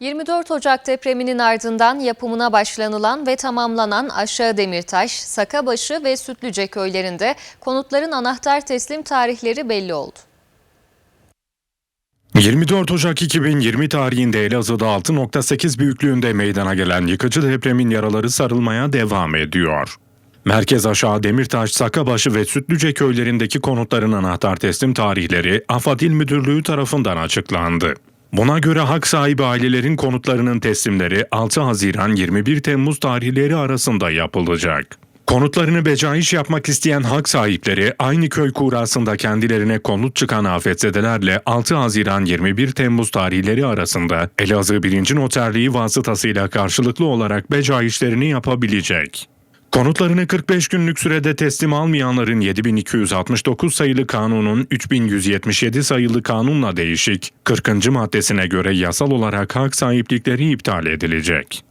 24 Ocak depreminin ardından yapımına başlanılan ve tamamlanan Aşağı Demirtaş, Sakabaşı ve Sütlüce köylerinde konutların anahtar teslim tarihleri belli oldu. 24 Ocak 2020 tarihinde Elazığ'da 6.8 büyüklüğünde meydana gelen yıkıcı depremin yaraları sarılmaya devam ediyor. Merkez aşağı Demirtaş, Sakabaşı ve Sütlüce köylerindeki konutların anahtar teslim tarihleri AFAD İl Müdürlüğü tarafından açıklandı. Buna göre hak sahibi ailelerin konutlarının teslimleri 6 Haziran 21 Temmuz tarihleri arasında yapılacak. Konutlarını becaiş yapmak isteyen hak sahipleri aynı köy kurasında kendilerine konut çıkan afetzedelerle 6 Haziran 21 Temmuz tarihleri arasında Elazığ 1. Noterliği vasıtasıyla karşılıklı olarak becaişlerini yapabilecek. Konutlarını 45 günlük sürede teslim almayanların 7269 sayılı kanunun 3177 sayılı kanunla değişik 40. maddesine göre yasal olarak hak sahiplikleri iptal edilecek.